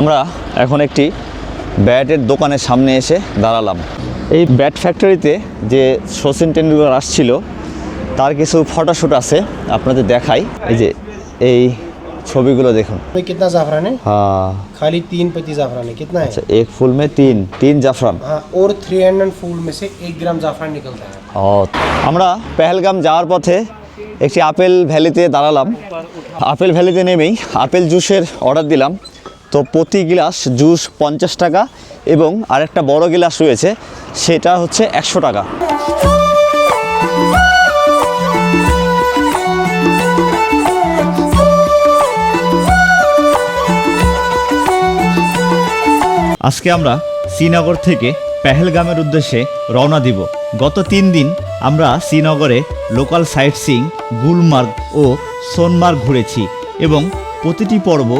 আমরা এখন একটি ব্যাটের দোকানের সামনে এসে দাঁড়ালাম এই ব্যাট ফ্যাক্টরিতে যে সচিন টেন্ডুলকার আসছিল তার কিছু ফটোশ্যুট আছে আপনাদের দেখাই এই যে এই ছবিগুলো দেখুন में कितना जाफरान है হ্যাঁ खाली तीन पत्ती जाफरान है कितना है আচ্ছা এক ফুল মে তিন তিন জাফরান हाँ और थ्री हंड्रेड फूल में से एक ग्राम जाफरान निकलता है ও আমরা পেহেলগাম যাওয়ার পথে একটি আপেল ভ্যালিতে দাঁড়ালাম আপেল ভ্যালিতে নেমেই আপেল জুসের অর্ডার দিলাম তো প্রতি গ্লাস জুস পঞ্চাশ টাকা এবং আরেকটা বড় গ্লাস রয়েছে, সেটা হচ্ছে একশো টাকা। আজকে আমরা শ্রীনগর থেকে পেহেলগামের উদ্দেশ্যে রওনা দিব। গত তিন দিন আমরা শ্রীনগরে লোকাল সাইট সিং গুলমার্গ ও সোনমার্গ ঘুরেছি এবং প্রতিটি পর্ব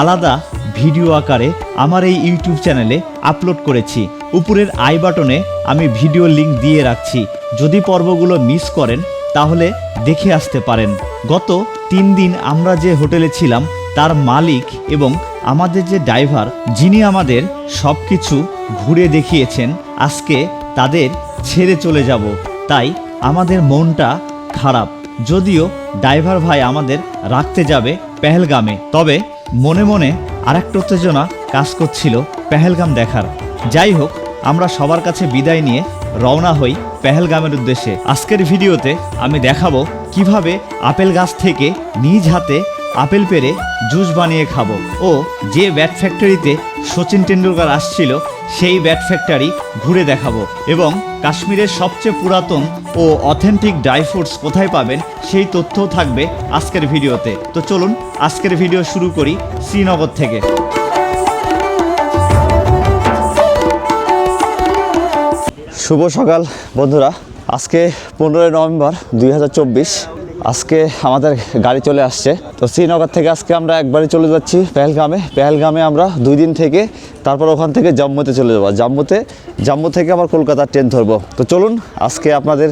আলাদা ভিডিও আকারে আমার এই ইউটিউব চ্যানেলে আপলোড করেছি। উপরের আই বাটনে আমি ভিডিও লিংক দিয়ে রাখছি। যদি পর্বগুলো মিস করেন, তাহলে দেখে আসতে পারেন। গত তিন দিন আমরা যে হোটেলে ছিলাম, তার মালিক এবং আমাদের যে ড্রাইভার, যিনি আমাদের সব কিছু ঘুরে দেখিয়েছেন, আজকে তাদের ছেড়ে চলে যাব। তাই আমাদের মনটা খারাপ। যদিও ড্রাইভার ভাই আমাদের রাখতে যাবে পেহেলগামে। তবে মনে মনে আরেকটা উত্তেজনা কাজ করছিল পেহেলগাম দেখার। যাই হোক, আমরা সবার কাছে বিদায় নিয়ে রওনা হই পেহেলগামের উদ্দেশ্যে। আজকের ভিডিওতে আমি দেখাবো কীভাবে আপেল গাছ থেকে নিজ হাতে আপেল পেরে জুস বানিয়ে খাব ও যে ব্যাট ফ্যাক্টরিতে সচিন টেন্ডুলকার আসছিল সেই ব্যাট ফ্যাক্টরি ঘুরে দেখাবো। এবং কাশ্মীরের সবচেয়ে পুরাতন ও অথেন্টিক ড্রাই ফ্রুটস কোথায় পাবেন সেই তথ্যও থাকবে আজকের ভিডিওতে। তো চলুন, আজকের ভিডিও শুরু করি শ্রীনগর থেকে। শুভ সকাল বন্ধুরা। আজকে পনেরোই নভেম্বর দুই হাজার চব্বিশ। আজকে আমাদের গাড়ি চলে আসছে। তো শ্রীনগর থেকে আজকে আমরা একবারই চলে যাচ্ছি পেহেলগামে। পেহেলগামে আমরা দুই দিন থেকে তারপর ওখান থেকে জম্মুতে চলে যাব। জম্মুতে, জম্মু থেকে আবার কলকাতার ট্রেন ধরবো। তো চলুন, আজকে আপনাদের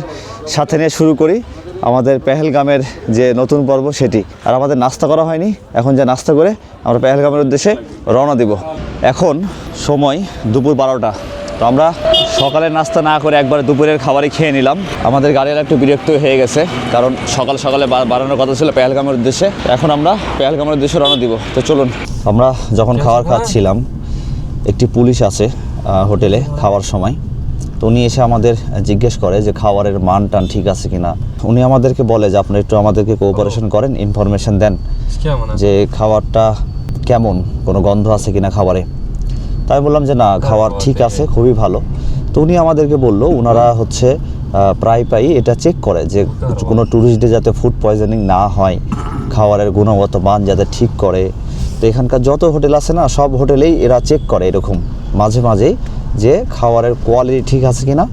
সাথে নিয়ে শুরু করি আমাদের পেহেলগামের যে নতুন পর্ব সেটি। আর আমাদের নাস্তা করা হয়নি। এখন যে নাস্তা করে আমরা পেহেলগামের উদ্দেশ্যে রওনা দিব। এখন সময় দুপুর বারোটা। তো আমরা সকালের নাস্তা না করে একবারে দুপুরের খাবারই খেয়ে নিলাম। আমাদের গাড়ির একটু বিরক্ত হয়ে গেছে কারণ সকাল সকালে বাড়ানোর কথা ছিল পেহেলগামের উদ্দেশ্যে। এখন আমরা পেহেলগামের উদ্দেশ্যে রওনা দিব। তো চলুন আমরা যখন খাবার খাচ্ছিলাম একটি পুলিশ আছে হোটেলে খাওয়ার সময়। তো উনি এসে আমাদের জিজ্ঞেস করে যে খাবারের মান টান ঠিক আছে কিনা। উনি আমাদেরকে বলে যে আপনি একটু আমাদেরকে কোঅপারেশন করেন ইনফরমেশন দেন যে খাবারটা কেমন কোনো গন্ধ আছে কিনা খাবারে। তাই বললাম যে না খাওয়ার ঠিক আছে খুবই ভালো। তো উনি আমাদেরকে বলল ওনারা হচ্ছে প্রায় প্রায়ই এটা চেক করে যে কোনো ট্যুরিস্টদের যাতে ফুড পয়জনিং না হয় খাবারের গুণগত মান যাতে ঠিক করে। তো এখানকার যত হোটেল আছে না সব হোটেলেই এরা চেক করে এরকম মাঝে মাঝেই যে খাবারের কোয়ালিটি ঠিক আছে কিনা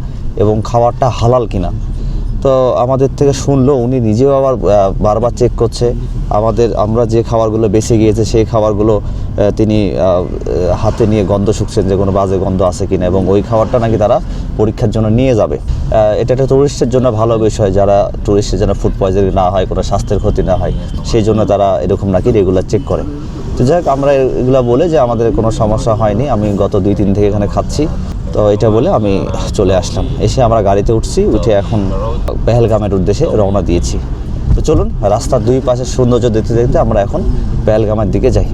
এবং খাবারটা হালাল কিনা। তো আমাদের থেকে শুনলো, উনি নিজেও আবার বারবার চেক করছে। আমাদের, আমরা যে খাবারগুলো বেঁচে গিয়েছে, সেই খাবারগুলো তিনি হাতে নিয়ে গন্ধ শুকছেন যে কোনো বাজে গন্ধ আছে কিনা এবং ওই খাবারটা নাকি তারা পরীক্ষার জন্য নিয়ে যাবে। এটা একটা টুরিস্টের জন্য ভালো বিষয়, যারা টুরিস্টের যেন ফুড পয়জনিং না হয়, কোনো স্বাস্থ্যের ক্ষতি না হয়, সেই জন্য তারা এরকম নাকি রেগুলার চেক করে। তো যাই আমরা এগুলো বলে যে আমাদের কোনো সমস্যা হয়নি, আমি গত দুই, তিন থেকে এখানে খাচ্ছি। তো এটা বলে আমি চলে আসলাম। এসে আমরা গাড়িতে উঠছি, উঠে এখন পেহেলগামের উদ্দেশ্যে রওনা দিয়েছি। তো চলুন, রাস্তার দুই পাশে সৌন্দর্য দেখতে দেখতে আমরা এখন পেহেলগামের দিকে যাই।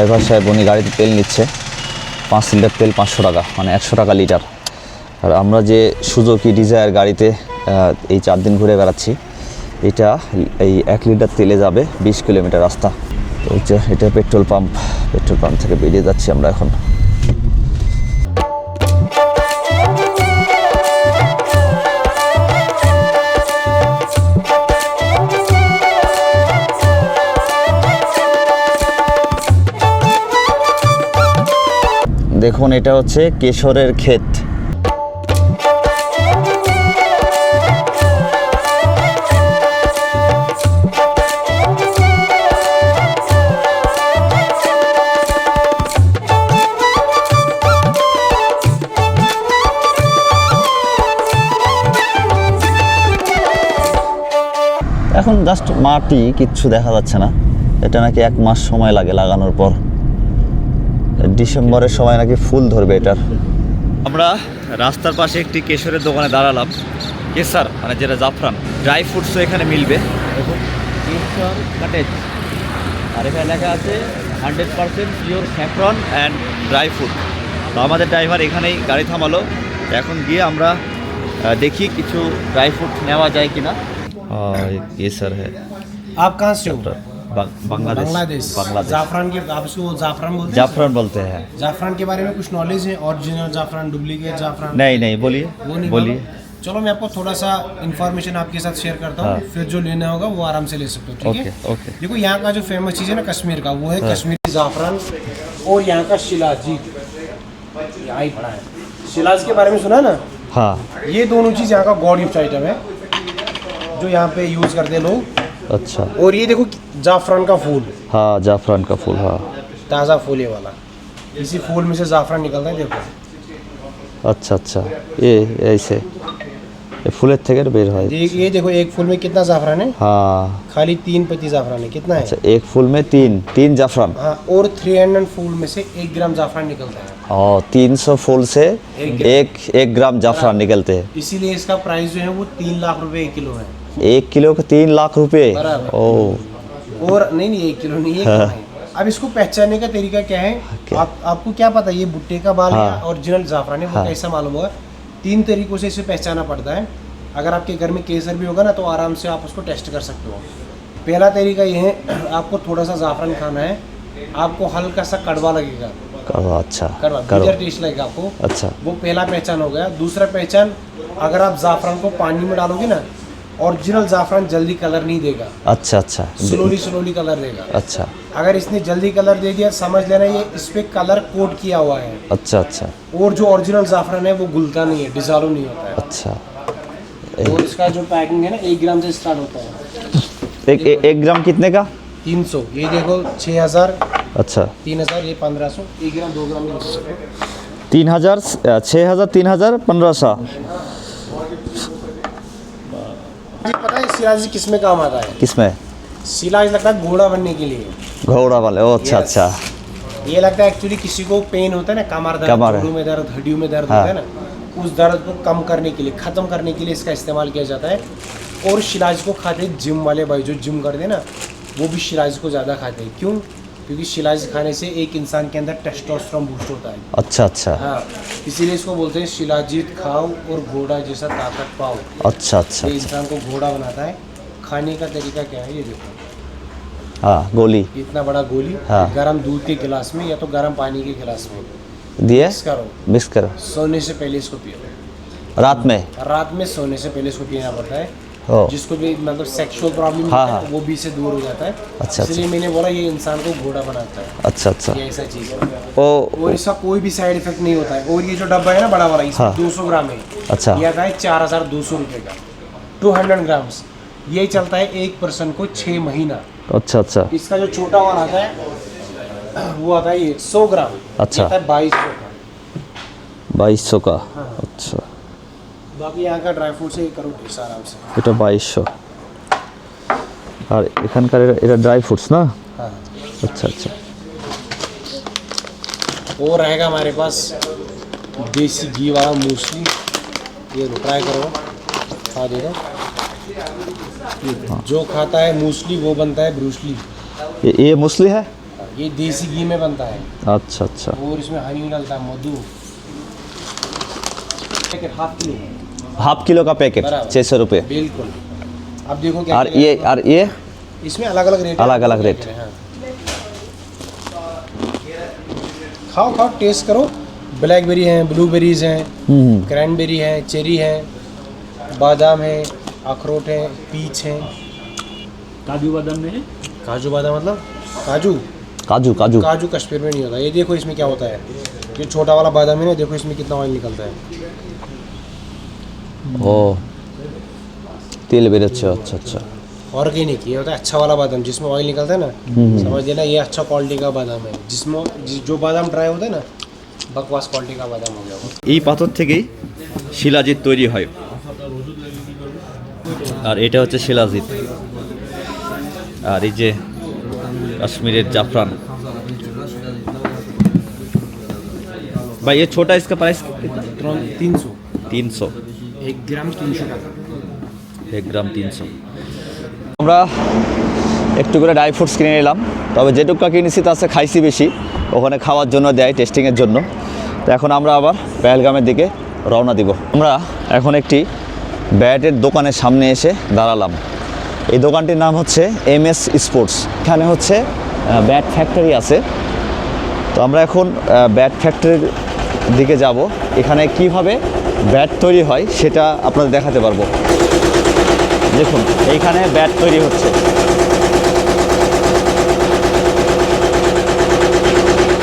ড্রাইভার সাহেব উনি গাড়িতে তেল নিচ্ছে। পাঁচ লিটার তেল পাঁচশো টাকা মানে একশো টাকা লিটার। আর আমরা যে সুজুকি ডিজায়ার গাড়িতে এই চার দিন ঘুরে বেড়াচ্ছি, এটা এই এক লিটার তেলে যাবে বিশ কিলোমিটার রাস্তা। তো এটা পেট্রোল পাম্প পেট্রোল পাম্প থেকে বেরিয়ে যাচ্ছি আমরা এখন। দেখুন, এটা হচ্ছে কেশরের ক্ষেত। এখন জাস্ট মাটি কিচ্ছু দেখা যাচ্ছে না। এটা নাকি এক মাস সময় লাগে লাগানোর পর। ডিসেম্বরের সময় নাকি ফুল ধরবে এটার আমরা রাস্তার পাশে একটি কেশরের দোকানে দাঁড়ালাম কেসার মানে যেটা জাফরান ড্রাই ফ্রুটসও এখানে মিলবে দেখুন কেশর কাটেজ আর এখানে লেখা আছে hundred percent pure saffron and dry fruit তো আমাদের ড্রাইভার এখানেই গাড়ি থামালো এখন গিয়ে আমরা আহ, দেখি কিছু ড্রাই ফ্রুট নেওয়া যায় কিনা কেসার হ্যাঁ आप कहाँ से हो बांग्लादेश। जाफरान के आप इसको जाफरान बोलते हैं? जाफरान बोलते हैं। जाफरान के बारे में कुछ नॉलेज है ओरिजिनल जाफरान डुप्लीकेट जाफरान नहीं नहीं बोलिए। बोलिए। चलो मैं आपको थोड़ा सा इन्फॉर्मेशन आपके साथ शेयर करता हूँ। हाँ। फिर जो लेना होगा वो आराम से ले सकते हो ठीक है? ओके देखो यहाँ का जो फ़ेमस चीज़ है ना कश्मीर का वो है हाँ। कश्मीरी जाफरान और यहाँ का शिलाजीत यहाँ ही पड़ा है। शिलाज के बारे में सुना ना? हाँ। ये दोनों चीज़ यहाँ का गॉड गिफ्ट आइटम है जो यहाँ पे यूज़ करते हैं लोग। अच्छा और ये देखो जाफरान का फूल हाँ जाफरान का फूल हाँ ताज़ा फूल ये वाला इसी फूल में से जाफरान निकलता है देखो আচ্ছা আচ্ছা এ এইসে এ ফুলের থেকে বের হয় ये ये देखो एक फूल में कितना जाफरान है हाँ खाली तीन पत्ती जाफरान है कितना अच्छा है एक फूल में तीन तीन जाफरान हाँ और थ्री हंड्रेड फूल में से एक ग्राम जाफरान निकलता है और तीन सौ फूल से एक ग्राम। एक एक ग्राम जाफरान निकलते हैं इसीलिए इसका प्राइस जो है वो तीन लाख रुपए एक किलो है एक किलो के तीन लाख रुपए। ओ। और नहीं नहीं एक किलो नहीं एक हाँ। अब इसको पहचानने का तरीका क्या है? क्या? आप आपको क्या पता है ये भुट्टे का बाल हाँ। है। ओरिजिनल जाफरान है वो हाँ। कैसा मालूम होगा तीन तरीकों से इसे पहचाना पड़ता है। अगर आपके घर में केसर भी होगा ना तो आराम से आप उसको टेस्ट कर सकते हो। पहला तरीका ये है आपको थोड़ा सा जाफरान खाना है। आपको हल्का सा कड़वा लगेगा। करो अच्छा। कड़वा टेस्ट लगेगा आपको। अच्छा। वो पहला पहचान हो गया। दूसरा पहचान अगर आप जाफरान को पानी में डालोगे ना ओरिजिनल जाफरान जल्दी कलर नहीं देगा। अच्छा अच्छा। स्लोली स्लोली कलर देगा। अच्छा। अगर इसने जल्दी कलर दे दिया समझ लेना ये इस पे कलर कोट किया हुआ है। अच्छा अच्छा। और जो ओरिजिनल जाफरान है वो गुलता नहीं है डिजॉल्व नहीं होता है। अच्छा। और इसका जो पैकिंग है ना एक ग्राम से स्टार्ट होता है। एक एक, एक ग्राम कितने का? तीन सौ। ये देखो छः हज़ार। अच्छा। तीन हज़ार ये पंद्रह सौ। एक ग्राम दो ग्राम तीन हज़ार छः हज़ार तीन हज़ार पंद्रह सौ। जी पता किसमें काम आता है? किसमें सिलाज लगता है घोड़ा बनने के लिए। घोड़ा वाले ओ अच्छा Yes. अच्छा। ये लगता है एक्चुअली किसी को पेन होता है ना कमर दर्द कमर है। में दर्द हड्डियों में दर्द हाँ। होता है ना उस दर्द को कम करने के लिए ख़त्म करने के लिए इसका इस्तेमाल किया जाता है। और शिलाज को खाते जिम वाले भाई जो जिम करते हैं ना वो भी शिलाज को ज़्यादा खाते हैं। क्यों? क्योंकि शिलाज खाने से एक इंसान के अंदर टेस्टोस्टेरोन बूस्ट होता है। अच्छा अच्छा। हाँ इसीलिए इसको बोलते हैं शिलाजीत खाओ और घोड़ा जैसा ताकत पाओ। अच्छा अच्छा ये इंसान को घोड़ा बनाता है। खाने का तरीका क्या है ये देखो। हाँ गोली। इतना बड़ा गोली हाँ। गर्म दूध के गिलास में या तो गर्म पानी के गिलास में। दिए? मिक्स करो। मिक्स करो। सोने से पहले इसको पियो। रात में? रात में सोने से पहले इसको पीना पड़ता है। जिसको भी मतलब सेक्सुअल प्रॉब्लम हाँ, है। वो भी इससे दूर हो जाता है। अच्छा, इसलिए मैंने बोला ये इंसान को घोड़ा बनाता है। अच्छा अच्छा। ये ऐसा चीज़ है। ओ और इसका कोई भी साइड इफ़ेक्ट नहीं होता है। और ये जो डब्बा है ना बड़ा वाला इसमें हाँ। दो सौ ग्राम है। अच्छा। ये आता है चार हज़ार दो सौ रुपये का। Two hundred grams. ये चलता है एक पर्सन को छः महीना। अच्छा अच्छा। इसका जो छोटा वाला आता है वो आता है ये सौ ग्राम। अच्छा। बाईस सौ का। बाईस सौ का। हाँ। अच्छा। बाकी यहाँ का ड्राई फ्रूट से ये करो टेस्ट आराम से এটা বাইশশো আর এখানকার এটা- এটা ড্রাই ফ্রুটস না हाँ আচ্ছা আচ্ছা और रहेगा हमारे पास देसी घी वाला मूसली ये ट्राई करो खा देगा ये जो खाता है मूसली वो बनता है ब्रूसली ये ये मुसली है ये देसी घी में बनता है अच्छा अच्छा और इसमें हनी डलता है मधु packet half kilo half kilo का पैकेट छः सौ रुपये। बिल्कुल। देखो और ये और ये? इसमें अलग अलग रेट। अलग अलग रेट हाँ। खाओ खाओ टेस्ट करो। ब्लैकबेरी हैं ब्लूबेरीज हैं हम्म, हम्म। क्रैनबेरी हैं चेरी हैं बादाम है अखरोट है पीच है। काजू बादाम में काजू बादाम मतलब? काजू? काजू काजू। काजू कश्मीर में नहीं होता। ये देखो इसमें क्या होता है। ये छोटा वाला बादाम है ना देखो इसमें कितना ऑयल निकलता है। ও तेल बेर अच्छा अच्छा अच्छा ऑर्गेनिक ये होता है अच्छा वाला बादाम जिसमें ऑयल निकलता है ना समझ लेना ये अच्छा क्वालिटी का बादाम है जिसमें जो बादाम ड्राई होता है ना बकवास क्वालिटी का बादाम हो गया এই পাথর থেকেই শিলাজিৎ তৈরি হয় আর এটা হচ্ছে শিলাজিৎ আর এই যে কাশ্মীরের জাফরান ভাই এ ছোটা इसका प्राइस कितना 300 300 এক গ্রাম তিনশো এক গ্রাম তিনশো। আমরা একটু করে ড্রাই ফ্রুটস কিনে নিলাম। তবে যেটুকু কিনেছি তার খাইছি বেশি। ওখানে খাওয়ার জন্য দেয় টেস্টিংয়ের জন্য। তো এখন আমরা আবার পেহেলগামের দিকে রওনা দিব। আমরা এখন একটি ব্যাটের দোকানের সামনে এসে দাঁড়ালাম। এই দোকানটির নাম হচ্ছে এম এস স্পোর্টস। এখানে হচ্ছে ব্যাট ফ্যাক্টরি আছে। তো আমরা এখন ব্যাট ফ্যাক্টরির দিকে যাব। এখানে কীভাবে ব্যাট তৈরি হয়, সেটা আপনাদের দেখাতে পারব। দেখুন, এইখানে ব্যাট তৈরি হচ্ছে।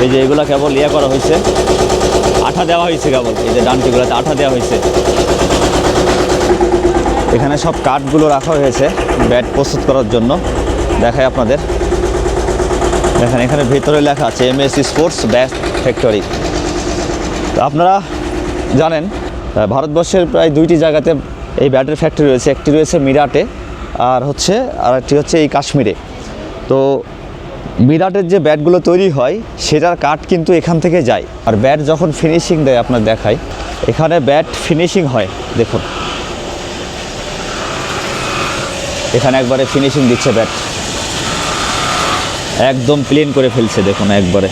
এই যে এগুলো কেবল ইয়ে করা হয়েছে। আঠা দেওয়া হয়েছে কেবল, এই যে ডানটিগুলোতে আঠা দেওয়া হয়েছে। এখানে সব কাঠগুলো রাখা হয়েছে ব্যাট প্রস্তুত করার জন্য। দেখাই আপনাদের। দেখেন, এখানে ভিতরে লেখা আছে M S sports bat factory. তো আপনারা জানেন ভারতবর্ষের প্রায় দুইটি জায়গাতে এই ব্যাটের ফ্যাক্টরি রয়েছে। একটি রয়েছে মিরাটে, আর হচ্ছে আর একটি হচ্ছে এই কাশ্মীরে। তো মিরাটের যে ব্যাটগুলো তৈরি হয়, সেটার কাঠ কিন্তু এখান থেকে যায়। আর ব্যাট যখন ফিনিশিং দেয়, আপনার দেখায় এখানে ব্যাট ফিনিশিং হয়, দেখুন। এখানে একবারে ফিনিশিং দিচ্ছে ব্যাট। একদম প্লেন করে ফেলছে, দেখুন, একবারে।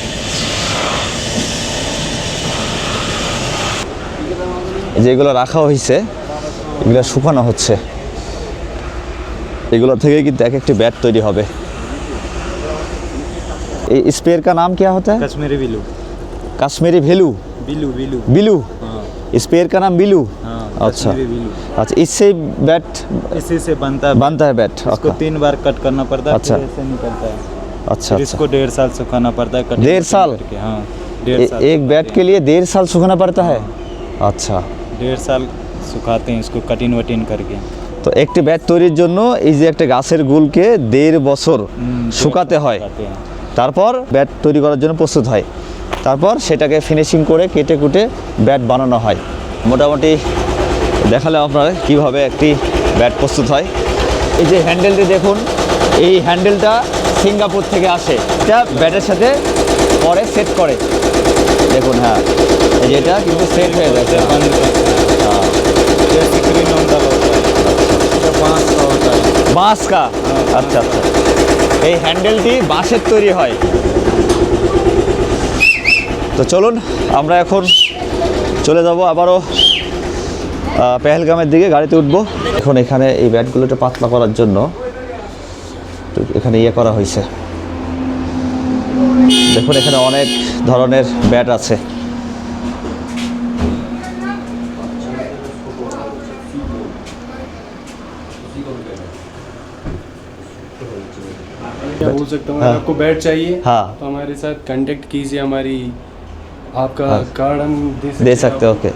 যেগুলো রাখা হয়েছে এগুলো শুকানো হচ্ছে এগুলো থেকে কিন্তু এক একটি ব্যাট তৈরি হবে এই स्पेयर का नाम क्या होता है कश्मीरी बिलू कश्मीरी भेलू बिलू बिलू बिलू हाँ स्पेयर का नाम बिलू हाँ अच्छा कश्मीरी बिलू अच्छा इससे बैट इसी से बनता है बनता है बैट इसको तीन बार कट करना पड़ता है अच्छा। फिर ऐसे निकलता है अच्छा फिर अच्छा इसको डेढ़ साल सुखाना पड़ता है cutting डेढ़ वटिंग साल? करके, हाँ डेढ़ ए- साल एक बैट सुखाते के लिए डेढ़ साल सुखाना पड़ता है अच्छा हैं। डेढ़ साल सुखाते हैं इसको कटिंग वटिंग करके তো একটি ব্যাট তৈরির জন্য এই যে একটা গাছের গুলকে দেড় বছর हम्म, डेढ़ শুকাতে साल হয় सुखाते हैं। তারপর ব্যাট তৈরি করার জন্য প্রস্তুত হয় তারপর সেটাকে ফিনিশিং করে কেটে কুটে ব্যাট বানানো হয় মোটামুটি দেখালে আপনারা কিভাবে একটি ব্যাট প্রস্তুত হয় এই যে হ্যান্ডেলটি দেখুন এই হ্যান্ডেলটা সিঙ্গাপুর থেকে আসে এটা ব্যাটের সাথে পরে সেট করে দেখুন হ্যাঁ। এটা কিন্তু সেট হয়ে গেছে। বাঁশ আচ্ছা আচ্ছা। এই হ্যান্ডেলটি বাঁশের তৈরি হয়। তো চলুন আমরা এখন চলে যাব আবারও পেহেলগামের দিকে গাড়িতে উঠবো। এখন এখানে এই ব্যাটগুলোটা পাতলা করার জন্য এখানে ইয়ে করা হয়েছে। দেখুন এখানে অনেক ধরনের ব্যাট আছে क्या बोल सकता हूँ हाँ। आपको बैट चाहिए हाँ। तो हमारे साथ कांटेक्ट कीजिए हमारी आपका हाँ। कार्ड हम दे सकते दे हैं सकते हो ओके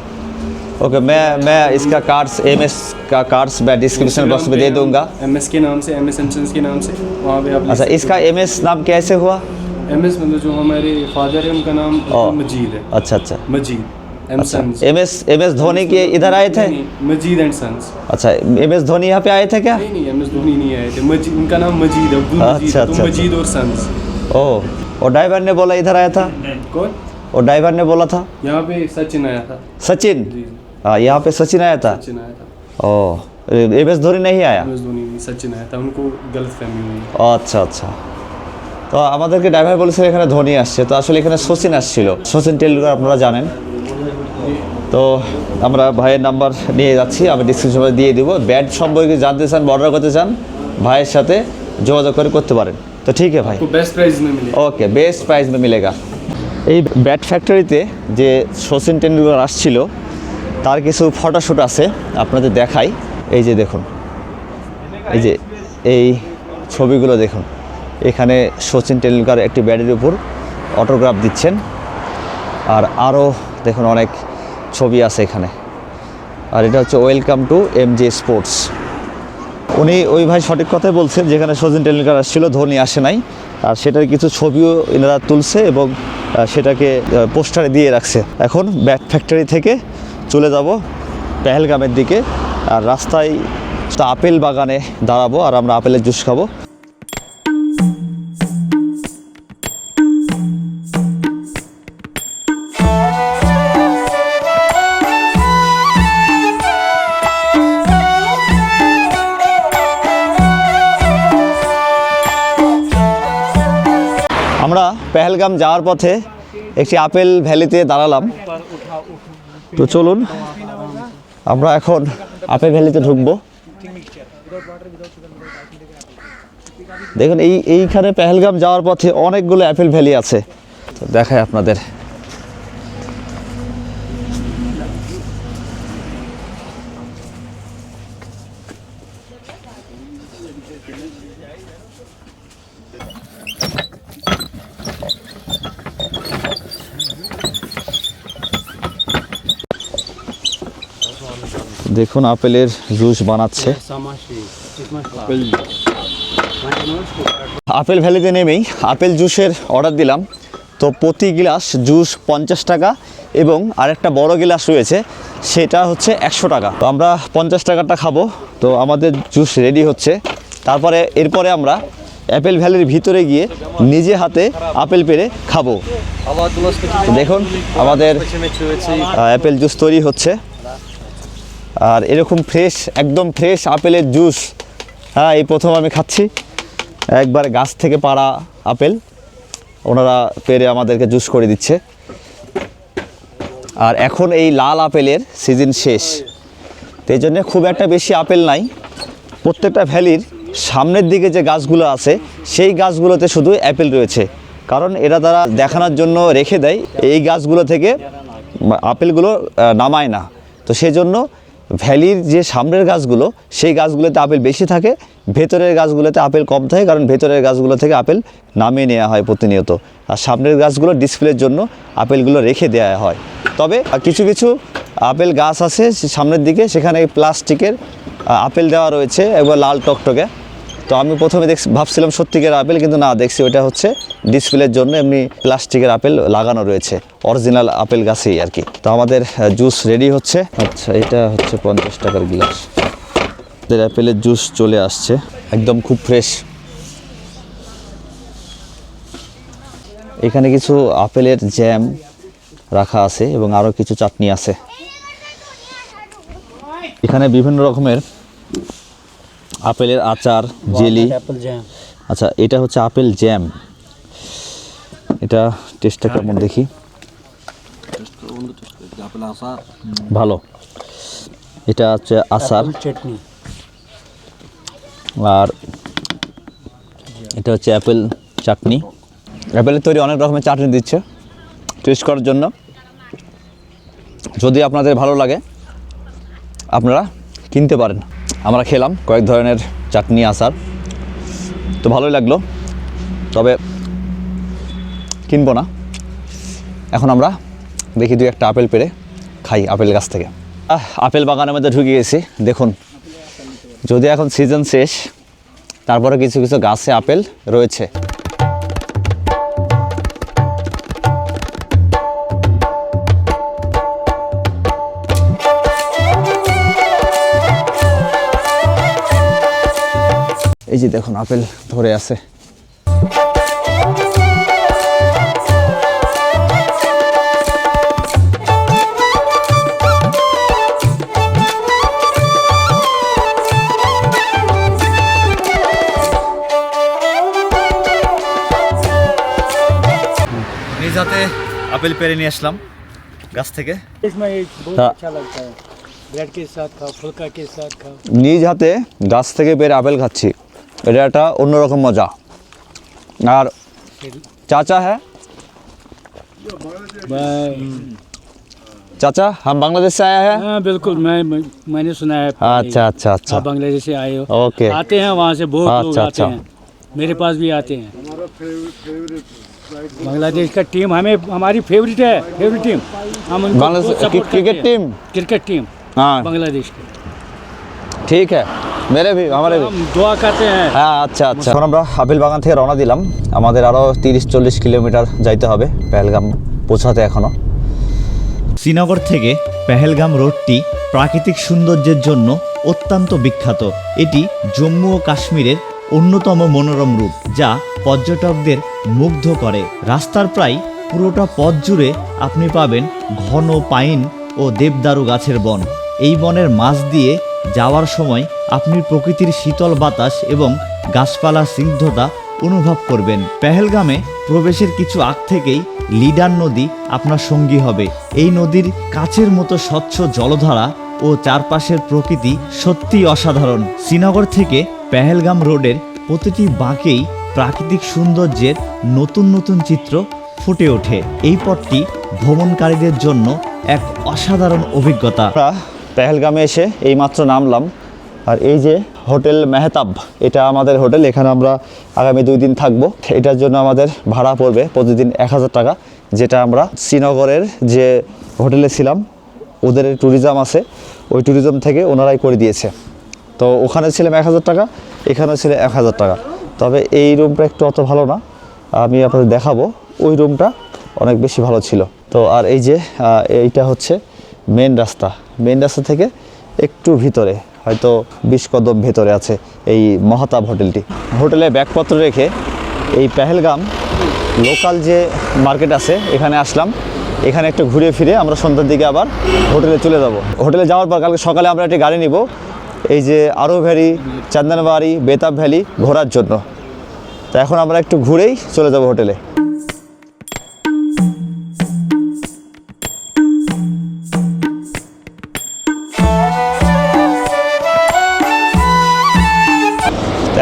ओके मैं मैं इसका कार्ड्स एम एस का कार्ड्स मैं डिस्क्रिप्शन बॉक्स में दे दूंगा एम एस के नाम से एम एस के नाम से वहाँ पे आप ले अच्छा सकते इसका एम एस नाम कैसे हुआ एम एस मतलब जो हमारे फादर है उनका नाम मजीद है। अच्छा अच्छा। Majid M S M S Dhoni के इधर आए थे? मजीद एंड सन्स अच्छा एम एस धोनी यहाँ पे आए थे क्या? नहीं नहीं एम एस धोनी नहीं आए थे। मजीद उनका नाम मजीद अब्दुल अच्छा तो अच्छा, अच्छा मजीद और सन्स ओह और ड्राइवर ने बोला इधर आया था? कौन? और ड्राइवर ने बोला था? यहाँ पे सचिन आया था। सचिन? हाँ यहाँ पे सचिन आया था? सचिन आया था। ओह एम एस धोनी नहीं आया? एम एस धोनी सचिन आया था। उनको गलत फहमी हुई। अच्छा अच्छा। তো আমাদেরকে ড্রাইভার বলেছিল এখানে ধোনি আসছে। তো আসলে এখানে সচিন আসছিল। সচিন টেন্ডুলকার আপনারা জানেন। তো আমরা ভাইয়ের নাম্বার নিয়ে যাচ্ছি। আমি ডিসক্রিপশনে দিয়ে দিব। ব্যাট সম্পর্কে জানতে চান অর্ডার করতে চান ভাইয়ের সাথে যোগাযোগ করে করতে পারেন। তো ঠিক আছে ভাই। বেস্ট ওকে বেস্ট প্রাইস মিলেগা। এই ব্যাট ফ্যাক্টরিতে যে সচিন টেন্ডুলকার আসছিল তার কিছু ফটোশ্যুট আছে। আপনাদের দেখাই। এই যে দেখুন। এই যে এই ছবিগুলো দেখুন। এখানে সচিন টেন্ডুলকার একটি ব্যাটের উপর অটোগ্রাফ দিচ্ছেন। আর আরও দেখুন অনেক ছবি আছে এখানে। আর এটা হচ্ছে welcome to M J sports উনি ওই ভাই সঠিক কথাই বলছেন, যেখানে সচিন টেন্ডুলকার আসছিল, ধোনি আসে নাই। আর সেটার কিছু ছবিও এনারা তুলছে এবং সেটাকে পোস্টারে দিয়ে রাখছে। এখন ব্যাট ফ্যাক্টরি থেকে চলে যাব পেহেলগামের দিকে। আর রাস্তায় আপেল বাগানে দাঁড়াবো, আর আমরা আপেলের জুস খাব। পেহেলগাম যাওয়ার পথে একটি আপেল ভ্যালিতে দাঁড়ালাম। তো চলুন, আমরা এখন আপেল ভ্যালিতে ঢুকবো। দেখুন, এই, এইখানে পেহেলগাম যাওয়ার পথে অনেকগুলো অ্যাপেল ভ্যালি আছে। তো দেখায় আপনাদের। দেখুন আপেলের জুস বানাচ্ছে। আপেল ভ্যালিতে নেমেই আপেল জুসের অর্ডার দিলাম। তো প্রতি গ্লাস জুস পঞ্চাশ টাকা এবং আরেকটা বড় গ্লাস রয়েছে সেটা হচ্ছে একশো টাকা। তো আমরা পঞ্চাশ টাকাটা খাব। তো আমাদের জুস রেডি হচ্ছে। তারপরে এরপরে আমরা অ্যাপেল ভ্যালির ভিতরে গিয়ে নিজে হাতে আপেল পেরে খাব। দেখুন আমাদের অ্যাপেল জুস তৈরি হচ্ছে। আর এরকম ফ্রেশ একদম ফ্রেশ আপেলের জুস হ্যাঁ এই প্রথম আমি খাচ্ছি। একবার গাছ থেকে পাড়া আপেল। ওনারা পেরে আমাদেরকে জুস করে দিচ্ছে। আর এখন এই লাল আপেলের সিজন শেষ। তো এই জন্যে খুব একটা বেশি আপেল নাই। প্রত্যেকটা ভ্যালির সামনের দিকে যে গাছগুলো আছে, সেই গাছগুলোতে শুধু অ্যাপেল রয়েছে। কারণ এরা তারা দেখানোর জন্য রেখে দেয়, এই গাছগুলো থেকে আপেলগুলো নামায় না। তো সেই জন্য ভ্যালির যে সামনের গাছগুলো, সেই গাছগুলোতে আপেল বেশি থাকে, ভেতরের গাছগুলোতে আপেল কম থাকে, কারণ ভেতরের গাছগুলো থেকে আপেল নামিয়ে নেওয়া হয় প্রতিনিয়ত। আর সামনের গাছগুলো ডিসপ্লের জন্য আপেলগুলো রেখে দেওয়া হয়। তবে কিছু কিছু আপেল গাছ আছে সামনের দিকে, সেখানে প্লাস্টিকের আপেল দেওয়া রয়েছে, একবার লাল টকটকে। তো আমি প্রথমে দেখ ভাবছিলাম সত্যিকার আপেল, কিন্তু না, দেখছি ওটা হচ্ছে ডিসপ্লের জন্য এমনি প্লাস্টিকের আপেল লাগানো রয়েছে, অরিজিনাল আপেল গাছেই আর কি। তো আমাদের জুস রেডি হচ্ছে। আচ্ছা এটা হচ্ছে পঞ্চাশ টাকার গ্লাস। আমাদের অ্যাপেলের জুস চলে আসছে, একদম খুব ফ্রেশ। এখানে কিছু আপেলের জ্যাম রাখা আছে এবং আরও কিছু চাটনি আছে। এখানে বিভিন্ন রকমের আপেলের আচার জেলি। আচ্ছা এটা হচ্ছে আপেল জ্যাম এটা টেস্টটা কেমন দেখি? ভালো। এটা হচ্ছে আচার। চাটনি আর এটা হচ্ছে অ্যাপেল চাটনি অ্যাপেলের তৈরি অনেক রকমের চাটনি দিচ্ছে। টেস্ট করার জন্য। যদি আপনাদের ভালো লাগে আপনারা কিনতে পারেন। আমরা খেলাম কয়েক ধরনের চাটনি আসার তো ভালোই লাগল। তবে কিনবো না। এখন আমরা দেখি দুই একটা আপেল পেরে খাই আপেল গাছ থেকে। আহ, আপেল বাগানের মধ্যে ঢুকে গেছি দেখুন। যদি এখন সিজন শেষ তারপরে কিছু কিছু গাছে আপেল রয়েছে। যে দেখুন আপেল ধরে আছে। নিজ হাতে আপেল পেরে নিয়ে আসলাম গাছ থেকে। নিজ হাতে গাছ থেকে পেরে আপেল খাচ্ছি। এটা একটা অন্যরকম মজা আর চাচা হ্যাঁ चाचा हम बांग्लादेश से आया है हाँ बिल्कुल मैं मैं- मैंने सुना है अच्छा अच्छा अच्छा आप बांग्लादेश से आए हो ओके आते हैं वहाँ से बहुत लोग अच्छा, आते अच्छा। हैं मेरे पास भी आते हैं बांग्लादेश का टीम हमें हमारी फेवरेट है फेवरेट टीम हम उनको बांग्लादेश बहुत support क्रि- करते क्रिकेट हैं। टीम क्रिकेट टीम हाँ बांग्लादेश की ঠিক है মেরে ভি আমারে ভি। দোয়া কাতে হ্যাঁ।, হ্যাঁ। আচ্ছা আচ্ছা। এখন আমরা আপেল বাগান থেকে রওনা দিলাম। আমাদের আরও তিরিশ চল্লিশ কিলোমিটার যাইতে হবে পেহেলগাম পৌঁছাতে এখনও শ্রীনগর থেকে পেহেলগাম রোডটি প্রাকৃতিক সৌন্দর্যের জন্য অত্যন্ত বিখ্যাত। এটি জম্মু ও কাশ্মীরের অন্যতম মনোরম রূপ যা পর্যটকদের মুগ্ধ করে। রাস্তার প্রায় পুরোটা পথ জুড়ে আপনি পাবেন ঘন পাইন ও দেবদারু গাছের বন। এই বনের মাছ দিয়ে যাওয়ার সময় আপনি প্রকৃতির শীতল বাতাস এবং গাছপালার স্নিগ্ধতা অনুভব করবেন। পেহেলগামে প্রবেশের কিছু আগ থেকেই লিডার নদী আপনার সঙ্গী হবে। এই নদীর কাচের মতো স্বচ্ছ জলধারা ও চারপাশের প্রকৃতি সত্যি অসাধারণ। শ্রীনগর থেকে পেহেলগাম রোডের প্রতিটি বাঁকেই প্রাকৃতিক সৌন্দর্যের নতুন নতুন চিত্র ফুটে ওঠে। এই পথটি ভ্রমণকারীদের জন্য এক অসাধারণ অভিজ্ঞতা। পেহেলগামে এসে এইমাত্র নামলাম। আর এই যে হোটেল মেহতাব, এটা আমাদের হোটেল, এখানে আমরা আগামী দুই দিন থাকব। এটার জন্য আমাদের ভাড়া পড়বে প্রতিদিন এক হাজার টাকা, যেটা আমরা শ্রীনগরের যে হোটেলে ছিলাম, ওদের ট্যুরিজম আছে, ওই ট্যুরিজম থেকে ওনারাই করে দিয়েছে। তো ওখানে ছিলাম এক হাজার টাকা এখানে ছিল এক হাজার টাকা। তবে এই রুমটা একটু অত ভালো না, আমি আপনাদের দেখাবো, ওই রুমটা অনেক বেশি ভালো ছিল। তো আর এই যে এইটা হচ্ছে মেন রাস্তা মেন রাস্তা থেকে একটু ভিতরে, হয়তো বিশ কদম ভেতরে আছে এই মহাতাব হোটেলটি। হোটেলে ব্যাগপত্র রেখে এই পেহেলগাম লোকাল যে মার্কেট আছে, এখানে আসলাম। এখানে একটু ঘুরে ফিরে আমরা সন্ধ্যার দিকে আবার হোটেলে চলে যাব। হোটেলে যাওয়ার পর কালকে সকালে আমরা একটি গাড়ি নিব, এই যে আরও ভ্যালি, চান্দনবাড়ি, বেতাব ভ্যালি ঘোরার জন্য। তো এখন আমরা একটু ঘুরেই চলে যাব হোটেলে।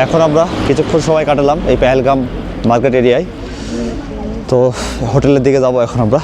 এখন আমরা কিছুক্ষণ সময় কাটালাম এই পেহেলগাম মার্কেট এরিয়ায়। তো হোটেলের দিকে যাব এখন আমরা।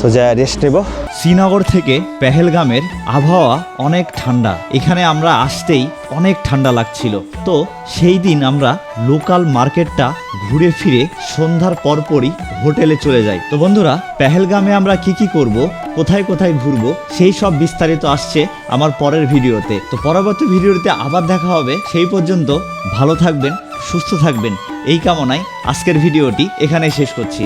তো যা রেস্ট নেব। শ্রীনগর থেকে পেহেলগামের আবহাওয়া অনেক ঠান্ডা। এখানে আমরা আসতেই অনেক ঠান্ডা লাগছিল। তো সেই দিন আমরা লোকাল মার্কেটটা ঘুরে ফিরে সন্ধ্যার পরপরই হোটেলে চলে যাই। তো বন্ধুরা, পেহেলগামে আমরা কি কি করব, কোথায় কোথায় ঘুরবো, সেই সব বিস্তারিত আসছে আমার পরের ভিডিওতে। তো পরবর্তী ভিডিওতে আবার দেখা হবে, সেই পর্যন্ত ভালো থাকবেন, সুস্থ থাকবেন। এই কামনায় আজকের ভিডিওটি এখানেই শেষ করছি।